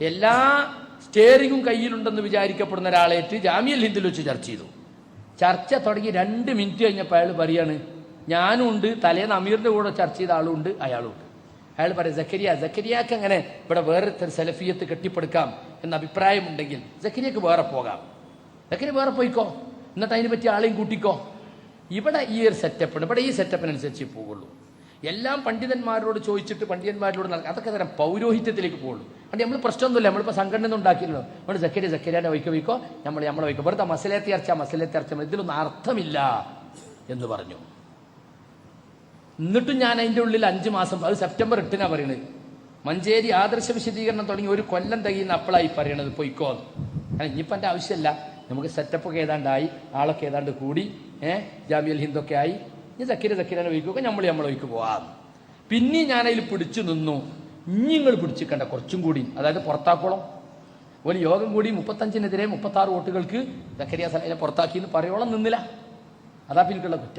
എല്ലാ സ്റ്റിയറിങ്ങും കയ്യിലുണ്ടെന്ന് വിചാരിക്കപ്പെടുന്ന ഒരാളേറ്റ് ജാമ്യൽ ഹിന്ദിൽ വെച്ച് ചർച്ച ചെയ്തു. ചർച്ച തുടങ്ങി രണ്ട് മിനിറ്റ് കഴിഞ്ഞപ്പോൾ അയാൾ പറയാണ് ഞാനും ഉണ്ട് തലേന്ന് അമീറിന്റെ കൂടെ ചർച്ച ചെയ്ത ആളും ഉണ്ട് അയാളും ഉണ്ട്. അയാൾ പറയും ജക്കരിയ ജക്കരിയാക്ക് അങ്ങനെ ഇവിടെ വേറെ സെലഫിയത്ത് കെട്ടിപ്പടുക്കാം എന്ന അഭിപ്രായമുണ്ടെങ്കിൽ ജക്കരിയക്ക് വേറെ പോകാം. ജക്കരിയ വേറെ പോയിക്കോ എന്നിട്ട് അതിനെ പറ്റി ആളെയും കൂട്ടിക്കോ. ഇവിടെ ഈ ഒരു സെറ്റപ്പ് ഇവിടെ ഈ സെറ്റപ്പിനനുസരിച്ച് പോകുള്ളൂ എല്ലാം പണ്ഡിതന്മാരോട് ചോദിച്ചിട്ട് പണ്ഡിതന്മാരോട് നടക്കുക അതൊക്കെ തരം പൗരോഹിത്യത്തിലേക്ക് പോകുള്ളൂ. അതുകൊണ്ട് നമ്മൾ പ്രശ്നമൊന്നുമില്ല. നമ്മളിപ്പോൾ സംഘടന ഒന്നും ഉണ്ടാക്കിയല്ലോ നമ്മൾ ജക്കരി ജക്കരിയാനെ വയ്ക്കോ വയ്ക്കോ നമ്മൾ നമ്മളെ വയ്ക്കോ വെറുതെ മസലത്തെ അർച്ച മസലത്തെ അർച്ച ഇതിലൊന്നും അർത്ഥമില്ല എന്ന് പറഞ്ഞു. എന്നിട്ടും ഞാൻ അതിന്റെ ഉള്ളിൽ അഞ്ച് മാസം അത് സെപ്റ്റംബർ എട്ടിനാണ് പറയുന്നത് മഞ്ചേരി ആദർശ വിശദീകരണം തുടങ്ങി ഒരു കൊല്ലം തികയുന്ന അപ്പളായി പറയണത്. പൊയ്ക്കോ. കാരണം ഇനിയിപ്പോൾ എന്റെ ആവശ്യമില്ല. നമുക്ക് സെറ്റപ്പൊക്കെ ഏതാണ്ടായി ആളൊക്കെ ഏതാണ്ട് കൂടി ഏഹ് ജാമ്യൽ ഹിന്ദൊക്കെ ആയി. ഇനി സക്കീര സക്കീരനെ വയ്ക്കുക നമ്മൾ നമ്മൾ വയ്ക്ക് പോവാം. പിന്നെ ഞാനതിൽ പിടിച്ചു നിന്നു. ഇനി നിങ്ങൾ പിടിച്ചിക്കണ്ട കുറച്ചും കൂടി. അതായത് പുറത്താക്കോളം. ഒരു യോഗം കൂടി മുപ്പത്തഞ്ചിനെതിരെ മുപ്പത്താറ് വോട്ടുകൾക്ക് സക്കരിയ സലഹിനെ പുറത്താക്കി എന്ന് പറയോളം നിന്നില്ല. അതാ പിന്നെ കുറ്റം.